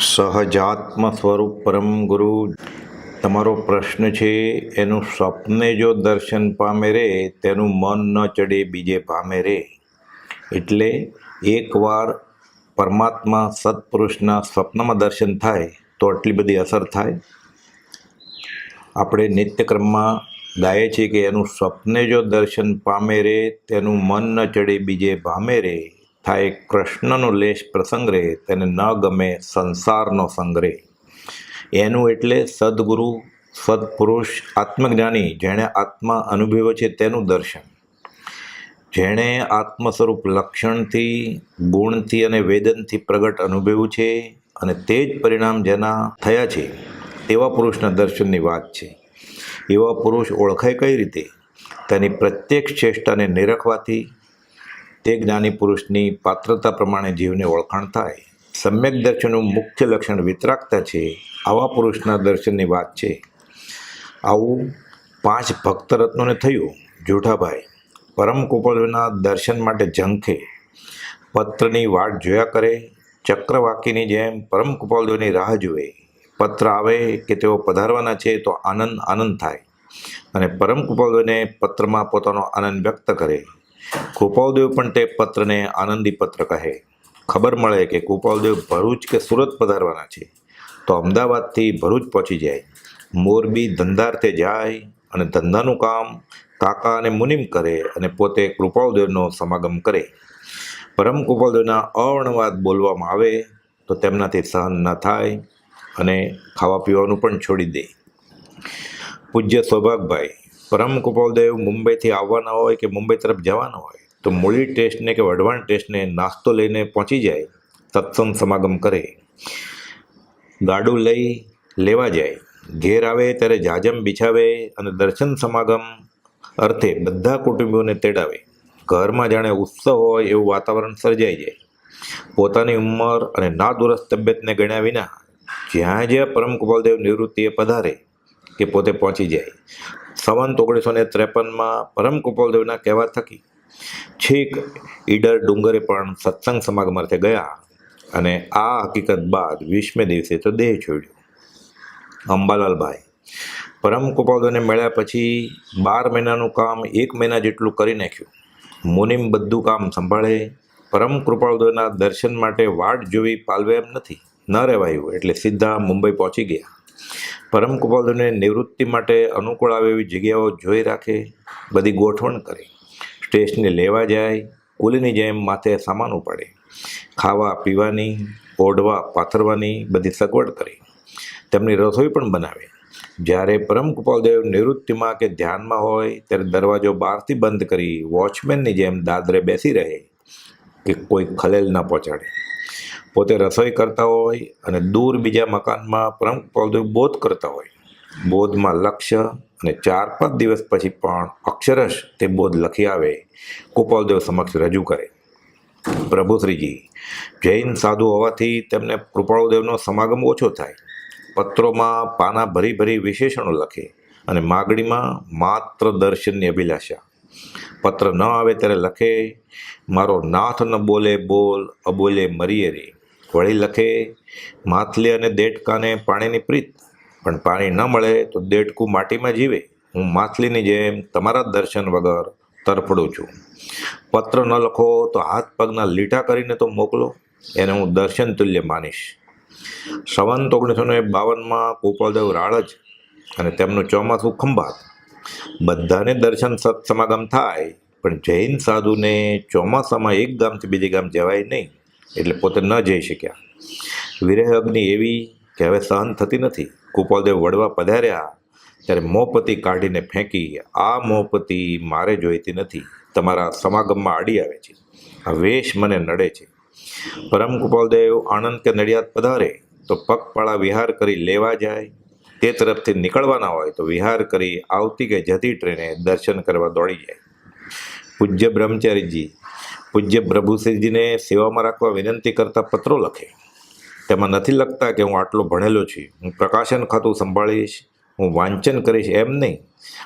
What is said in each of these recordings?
સહજાત્મ સ્વરૂપ પરમ ગુરુ. તમારો પ્રશ્ન છે, એનું સ્વપ્ને જો દર્શન પામે રે, તેનું મન ન ચડે બીજે પામે રે. એટલે એકવાર પરમાત્મા સત્પુરુષના સ્વપ્નમાં દર્શન થાય, તો આટલી બધી અસર થાય. આપણે નિત્યક્રમમાં ગાય છીએ કે એનું સ્વપ્ને જો દર્શન પામે રે, તેનું મન ન ચડે બીજે ભામે રે. થાય કૃષ્ણનો લેશ પ્રસંગ રહે તેને ન ગમે સંસારનો સંગ રે. એનું એટલે સદગુરુ, સદપુરુષ, આત્મજ્ઞાની, જેણે આત્મા અનુભવ્યો છે તેનું દર્શન. જેણે આત્મ સ્વરૂપ લક્ષણથી, ગુણથી અને વેદનથી પ્રગટ અનુભવ્યું છે અને તે જ પરિણામ જેના થયા છે, તેવા પુરુષના દર્શનની વાત છે. એવા પુરુષ ઓળખાય કઈ રીતે? તેની પ્રત્યેક ચેષ્ટાને નિરખવાથી તે જ્ઞાની પુરુષની પાત્રતા પ્રમાણે જીવને ઓળખાણ થાય. સમ્યક દર્શનનું મુખ્ય લક્ષણ વિતરાગતા છે. આવા પુરુષના દર્શનની વાત છે. આવું પાંચ ભક્ત રત્નોને થયું. જોઠાભાઈ પરમ કુપળના દર્શન માટે ઝંખે. પત્રની વાટ જોયા કરે. ચક્રવાકીની જેમ પરમ કુપાલદેવની રાહ જુએ. પત્ર આવે કે તેઓ પધારવાના છે તો આનંદ આનંદ થાય. અને પરમ કુપાલદેવને પત્રમાં પોતાનો આનંદ વ્યક્ત કરે. કૃપાલદેવ પણ તે પત્રને આનંદી પત્ર કહે. ખબર મળે કે ગોપાલદેવ ભરૂચ કે સુરત પધારવાના છે. તો અમદાવાદથી ભરૂચ પહોંચી જાય. મોરબી ધંધાર્થે જાય અને ધંધાનું કામ કાકા અને મુનિમ કરે અને પોતે કૃપાલદેવનો સમાગમ કરે. પરમ કૃપાલદેવના અવર્ણવાદ બોલવામાં આવે તો તેમનાથી સહન ન થાય અને ખાવા પીવાનું પણ છોડી દે. પૂજ્ય સૌભાગભાઈ પરમ કૃપાલદેવ મુંબઈથી આવવાના હોય કે મુંબઈ તરફ જવાના હોય, તો મૂળી ટેસ્ટને કે વઢવાણ ટેસ્ટને નાસ્તો લઈને પહોંચી જાય, સત્સંગ સમાગમ કરે. ગાડું લઈ લેવા જાય. ઘેર આવે ત્યારે જાજમ બિછાવે અને દર્શન સમાગમ અર્થે બધા કુટુંબીઓને તેડાવે. ઘરમાં જાણે ઉત્સવ હોય એવું વાતાવરણ સર્જાઈ જાય. પોતાની ઉંમર અને નાદુરસ્ત તબિયતને ગણ્યા વિના જ્યાં જ્યાં પરમ કૃપાલદેવ નિવૃત્તિએ પધારે કે પોતે પહોંચી જાય. સંવંત ઓગણીસો ને ત્રેપનમાં પરમ કૃપાલદેવના કહેવા થકી છેક ઈડર ડુંગરે પણ સત્સંગ સમાગમ અર્થે ગયા અને આ હકીકત બાદ વીસમે દિવસે તો દેહ છોડ્યો. અંબાલાલભાઈ, પરમ કૃપાલદેવને મળ્યા પછી બાર મહિનાનું કામ એક મહિના જેટલું કરી નાખ્યું. મુનિમ બધું કામ સંભાળે, પરમ કૃપાળદેવના દર્શન માટે વાટ જોવી પાલવે એમ નથી. ન રહેવાયું, એટલે સીધા મુંબઈ પહોંચી ગયા. પરમ કુપાલદેવને નિવૃત્તિ માટે અનુકૂળ આવે એવી જગ્યાઓ જોઈ રાખે, બધી ગોઠવણ કરે. સ્ટેશને લેવા જાય, કુલીની જેમ માથે સામાન ઉપાડે. ખાવા, પીવાની, ઓઢવા, પાથરવાની બધી સગવડ કરે. તેમની રસોઈ પણ બનાવે. જ્યારે પરમ કુપાલદેવ નિવૃત્તિમાં કે ધ્યાનમાં હોય, ત્યારે દરવાજો બહારથી બંધ કરી વોચમેનની જેમ દાદરે બેસી રહે કે કોઈ ખલેલ ન પહોંચાડે. પોતે રસોઈ કરતા હોય અને દૂર બીજા મકાનમાં પરમ બોધ કરતા હોય. બોધમાં લક્ષ્ય અને ચાર પાંચ દિવસ પછી પણ અક્ષરશ તે બોધ લખી આવે કૃપાલદેવ સમક્ષ રજૂ કરે. પ્રભુશ્રીજી, જૈન સાધુ હોવાથી તેમને કૃપાળુદેવનો સમાગમ ઓછો થાય. પત્રોમાં પાના ભરી ભરી વિશેષણો લખે અને માગણીમાં માત્ર દર્શનની અભિલાષા. પત્ર ન આવે ત્યારે લખે, મારો નાથ ન બોલે બોલ, અબોલે મરીએ રે. વળી લખે, માથલે અને દેડકાને પાણીની પ્રીત. પણ પાણી ન મળે તો દેડકું માટીમાં જીવે. હું માછલીની જેમ તમારા દર્શન વગર તરફડું છું. પત્ર ન લખો તો હાથ પગના લીટા કરીને તો મોકલો. એને હું દર્શન તુલ્ય માનીશ. સંવંત ઓગણીસો ને બાવનમાં ગોપાલદેવ રાળજ અને તેમનું ચોમાસું ખંભાત. બધાને દર્શન સત્સમાગમ થાય, પણ જૈન સાધુને ચોમાસામાં એક ગામથી બીજે ગામ જવાય નહીં. એટલે પોતે ન જઈ શક્યા. વિરહ અગ્નિ એવી કે હવે સહન થતી નથી. કુપાલદેવ વડવા પધાર્યા, ત્યારે મોપતિ કાઢીને ફેંકી, આ મોપતિ મારે જોઈતી નથી. તમારા સમાગમમાં આડી આવે છે. આ વેશ મને નડે છે. પરમ કુપાલદેવ આણંદ કે નડિયાદ પધારે, તો પગપાળા વિહાર કરી લેવા જાય. તે તરફથી નીકળવાના હોય તો વિહાર કરી આવતી કે જતી ટ્રેને દર્શન કરવા દોડી જાય. પૂજ્ય બ્રહ્મચારીજી પૂજ્ય પ્રભુશ્રીજીને સેવામાં રાખવા વિનંતી કરતા પત્રો લખે. તેમાં નથી લખતા કે હું આટલો ભણેલો છું. હું પ્રકાશન ખાતું સંભાળીશ. હું વાંચન કરીશ એમ નહીં.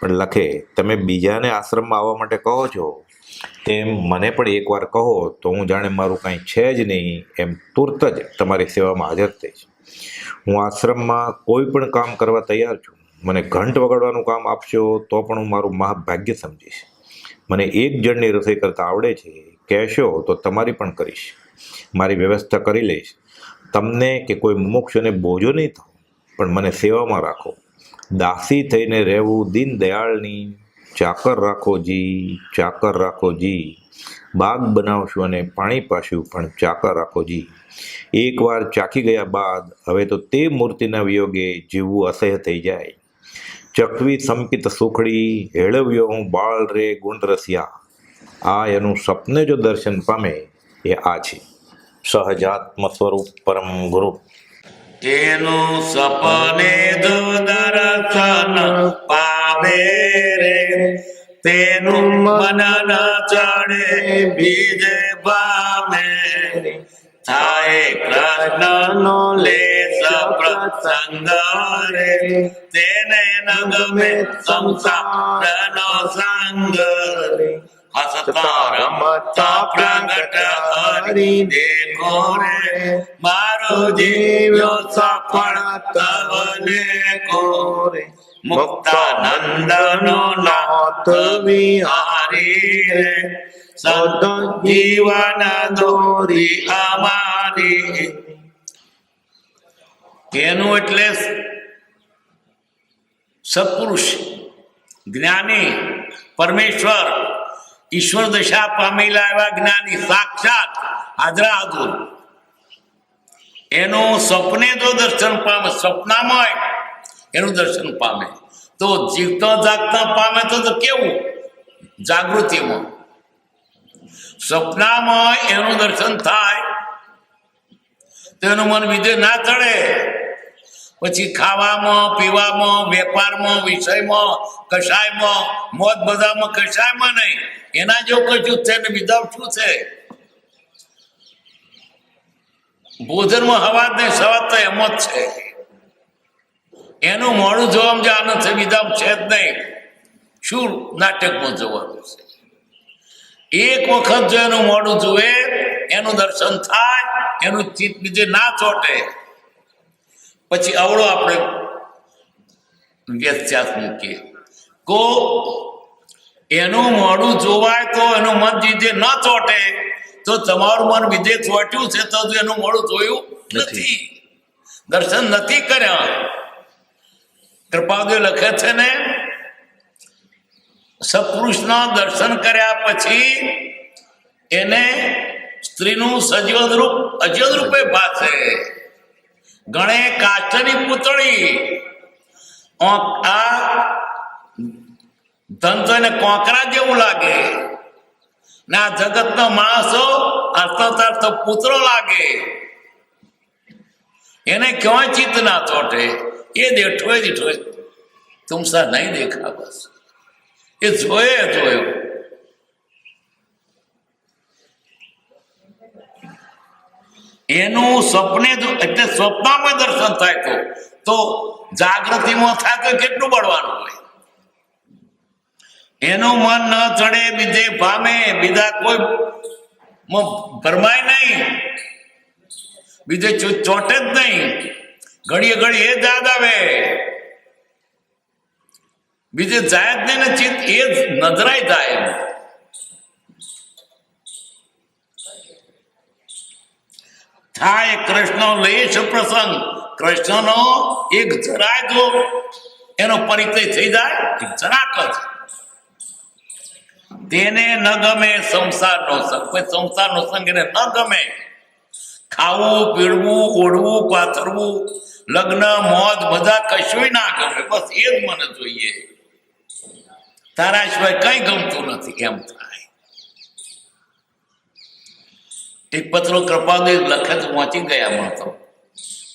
પણ લખે, તમે બીજાને આશ્રમમાં આવવા માટે કહો છો? તેમ મને પણ એકવાર કહો તો હું જાણે મારું કાંઈ છે જ નહીં. એમ તુરત જ તમારી સેવામાં હાજર થઈશ. હું આશ્રમમાં કોઈ પણ કામ કરવા તૈયાર છું. મને ઘંટ વગાડવાનું કામ આપશો તો પણ હું મારું મહાભાગ્ય સમજીશ. મને એક જણની રસોઈ કરતાં આવડે છે, કહેશો તો તમારી પણ કરીશ. મારી વ્યવસ્થા કરી લઈશ. તમને કે કોઈ મુમુક્ષને બોજો નહીં થાવ પણ મને સેવામાં રાખો. દાસી થઈને રહેવું દીન દયાળની. ચાકર રાખો જી, ચાકર રાખો જી. બાગ બનાવશું અને પાણી પાશું પણ ચાકર રાખો જી. એકવાર ચાકી ગયા બાદ, હવે તો તે મૂર્તિના વિયોગે જીવવું અસહ્ય થઈ જાય. ચકવી સંપિત સુખડી, હેળવ્યો હું બાળ રે ગુણ રસિયા. આ એનું સપને જો દર્શન પામે, એ આ છે. સહજાત્મ સ્વરૂપ પરમ ગુરુ. તેનું સપને દર્શન પામે રે, તેનું મન ન ચડે બીજે પામે થાય કૃષ્ણનો લેસ પ્રસંગ રે તેને ન ગમે સંસારનો સંગ રે હસતા રમતા પ્રગટ હરી દેખો રે મારો જીવ્યો સફળ તવને કોરે મુક્તાનંદ નો નાથ વિહારી રે સદ જીવન દોરી એટલે સત્પુરુષ, જ્ઞાની, પરમેશ્વર, ઈશ્વર દશા પામેલા એવા જ્ઞાની, સાક્ષાત હાજરા હાજર એનું સપને જો દર્શન પામે સપનામાં એનું દર્શન પામે. તો જીવતો જાગતા પામે તો કેવું? જાગૃતિમાં. સપનામાં એનું દર્શન થાય. તેનું મન વિજય ના ચડે. પછી ખાવામાં, પીવામાં, વેપારમાં, વિષયમાં, કશાયમાં મોત બધામાં કશાયમાં નહીં. એના જો કશું છે ને બીજા શું છે? ભોજનમાં હવા નહીં, સવાર તો એમ જ છે. એનું મોડું જોવામાં જે આનંદ છે બીજા છે જ નહીં. શું નાટકમાં જોવાનું છે? એક વખત જો એનું મોડું જુએ એનું દર્શન થાય એનું ચિત્ત બીજે ના ચોટે. પછી અવળો આપણે વ્યત્યાસ મૂકીએ. કો એનું મોડું જોવાય તો એનું મન જીજે ન ચોટે. તો તમારું મન બીજે ચોટ્યું છે તો એનું મોડું જોયું નથી. દર્શન નથી કર્યા. કૃપાદેવ લખે છે ને સત્પુરુષના દર્શન કર્યા પછી એને સ્ત્રીનું સજીવન રૂપ અજીવન રૂપે ભાસે. ગણે કાચની પૂતળી. આ ધન તો એને કોકરા જેવું લાગે. ને આ જગતનો માણસો અર્થાત તો પુત્રો લાગે. એને ક્યાં ચિત્ત ના ચોટે. એ દેઠો જ દીઠો તુમસા નહીં દેખા બસ. એ જોયે, જોયો. એનું સપને એટલે સ્વપ્નમાં દર્શન થાય તો. જાગૃતિમાં થાય તો કેટલું બળવાનું હોય. એનું મન ન ચડે, બીજે ભામે, બીજા કોઈ ભરમાય નહીં. બીજે ચોટે જ નહીં. ઘડીએ ઘડી એ જ યાદ આવે. બીજે જાય જ ને ચિત્ત એ જ નજરાય જાય થાય કૃષ્ણ લેશ પ્રસંગ. કૃષ્ણનો એક જરાય જો એનો પરિચય થઈ જાય જરાક જ. તેને ન ગમે સંસારનો સંગ. કોઈ સંસારનો સંગ એને ન ગમે. ખાવું પીળવું ઓઢવું, પાથરવું, લગ્ન, મોજ બધા કશું ના ગમે. બસ એ જ મને જોઈએ. તારા સિવાય કઈ ગમતું નથી, એમ થાય. એક પત્રો કૃપાદેવ લખત વાંચી ગયા મળતો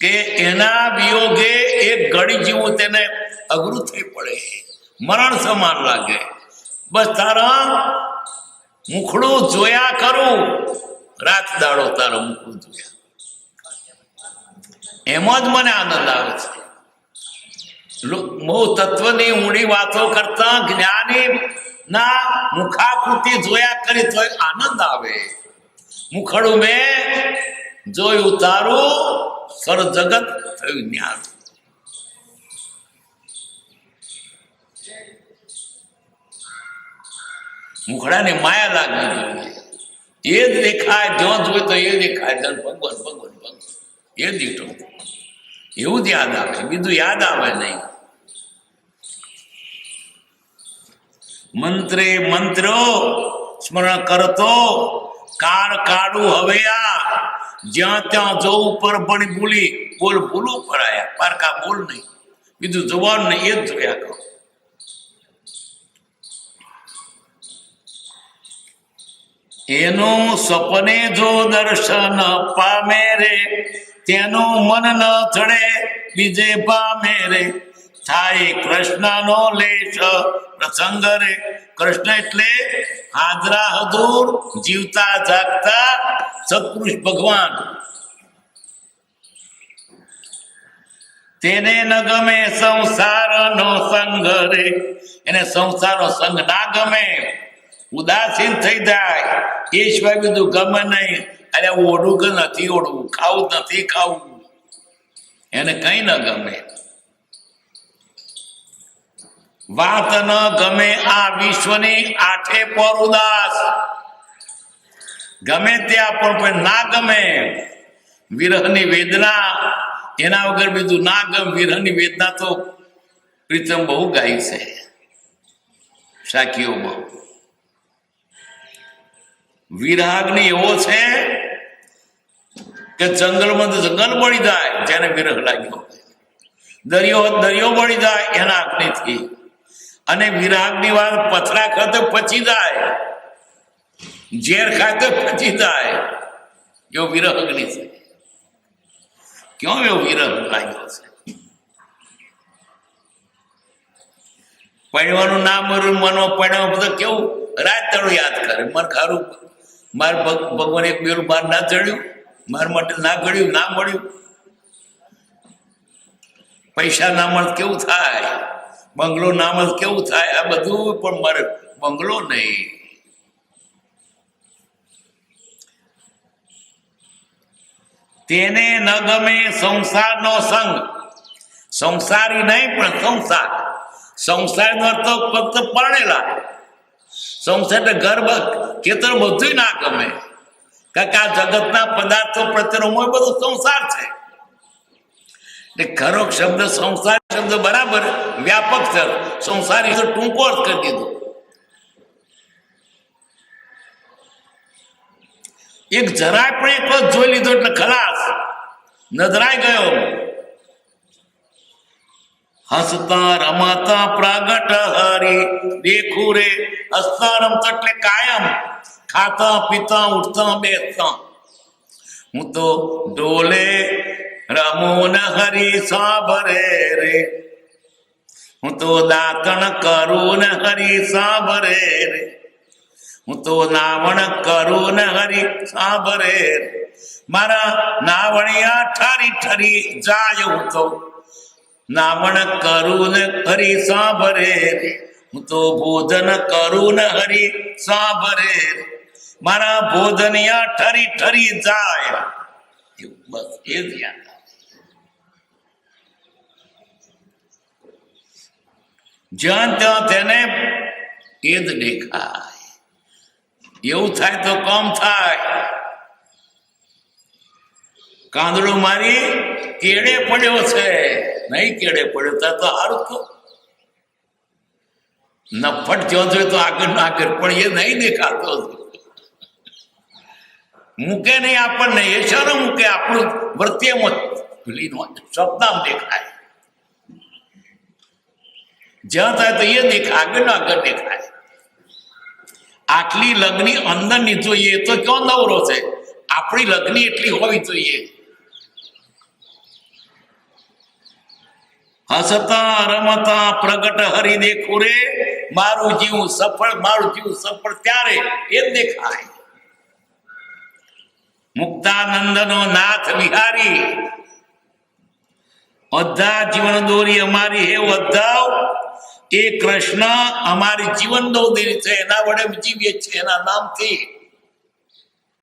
કે એના વિયોગે એક ઘડી જેવું તેને અઘરું થઈ પડે. મરણ સમાન લાગે. બસ તારા મુખડું જોયા કરું. રાત દાડો તારો મુખડું જોયા. એમાં જ મને આનંદ આવે છે. બહુ તત્વની ઊંડી વાતો કરતા જ્ઞાની ના મુખાકૃતિ જોયા કરી તો આનંદ આવે. મુખડું મેં જોયું તારું સર જગત થયું જ્ઞાન. મુખડાને માયા લાગવી જોઈએ. એ જ દેખાય જો જોઈએ તો એ દેખાય ભગવાન ભગવાન ભગવાન. એ દીઠો એવું જ યાદ આવે, બીજું યાદ આવે નહીં. મંત્રે મંત્રો સ્મરણ કરતો, કાળ કાઢું હવે આ, જ્યાં ત્યાં જવું પર પણ ભૂલી, બોલ ભૂલું પડાયા. પારકા બોલ નહીં. બીજું જવાનું નહીં, એ જ જોયા કરો. એનું સપને જો દર્શન પામે રે તેનું મન ન ચડે, બીજે પામે રે. થાય કૃષ્ણનો લેશ, પ્રસંગ રે. કૃષ્ણ એટલે હાજરા હજુર, જીવતા જાગતા સત્પુરુષ ભગવાન. તેને ન ગમે સંસારનો સંગ રે. એને સંસારનો સંગ ના ગમે. ઉદાસીન થઈ જાય. એ સિવાય બીજું ગમે નહીં. અરે ઓઢું કે નથી ઓઢવું ખાવું નથી, ખાવું. એને કઈ ન ગમે. વાત ન ગમે આ વિશ્વની આઠે પર ઉદાસ. ગમે ત્યાં પણ ના ગમે. વિરહની વેદના, એના વગર બીજું ના ગમે. વિરહની વેદના તો પ્રીતમ બહુ ગાય છે. સાખીઓમાં વિરાગની એવો છે કે જંગલમાં જંગલ બળી જાય, જેને વિરહ લાગ્યો. દરિયો દરિયો બળી જાય, એના અગ્નિથી અને વિરાગની વાત પથરા ખાતે પચી જાય, ઝેર ખાતે પચી જાય. એવો વિરહ અગ્નિ છે. ક્યાં એવો વિરહ લાગ્યો છે? પડવાનું ના મરું મનો પડ્યો બધું કેવું? રાત તળું યાદ કરે. મને ખારું, મારે ભગવાન એક બેરું બહાર ના ચડ્યું. મારા માટે ના ગળ્યું, ના મળ્યું. પૈસા ના મળે કેવું થાય? બંગલો ના મળે કેવું થાય? આ બધું પણ મારે બંગલો નહીં. તેને ન ગમે સંસારનો સંગ. સંસારી નહીં, પણ સંસાર. સંસારનો તો ફક્ત પરણેલા સંસાર ઘર ખેતર બધું ના ગમે. કારણ કે આ જગતના પદાર્થો પ્રત્યેનો મોહ બધો સંસાર છે. એટલે ખરો શબ્દ સંસાર શબ્દ બરાબર, વ્યાપક છે. સંસારી ટૂંકો અર્થ કરી દીધો. એક જરાય પણ એક વખત જોઈ લીધો એટલે ખલાસ નજરાય ગયો. હસતા રમતા પ્રાગટ હરી, દેખું રે, હસતા રમતા એટલે કાયમ. ખાતા, પીતા, ઉઠતા, બેસતા. હું તો ડોલે, રમું ન હરી સાભરે રે. હું તો દાતણ કરું ને હરી સાભરે રે. હું તો નાવણ કરું ને હરી સાભરે રે. મારા નાવણિયા ઠરી ઠરી જાય હું તો. નાવણ કરું ને હરી સાંભરે. હું તો ભોજન કરું ને હરી સાંભરે. મારા ભોજનિયા ઠરી ઠરી જાય. બસ, એ જ યાદ જ્યાં ત્યાં તેને એ જ દેખાય. એવું થાય તો કમ થાય. કાંદડો મારી કેડે પડ્યો છે. નહીં કેડે પડ્યો તો તો સારું તો નફટ જોઈએ તો આગળ આગળ, પણ એ નહીં દેખાતો. મૂકે નહીં આપણને, એ શાનો મૂકે, આપણું વર્ત્યમાં લીનો સ્વપ્નામ દેખાય. જ્યાં થાય તો એ દેખાય આગળ આગળ દેખાય. આટલી લગ્ની અંદરની જોઈએ તો કયો નવરો છે? આપણી લગ્ની એટલી હોવી જોઈએ. હસતા, રમતા, પ્રગટ હરી દેખું રે મારું જીવ સફળ, મારું જીવ સફળ ત્યારે એ દેખાય. મુક્તાનંદનો નાથ વિહારી. અધા જીવન દોરી અમારી હે વધાવ. એ કૃષ્ણ અમારી જીવન દોરી છે, એના વડે જીવીએ છીએ, એના નામથી.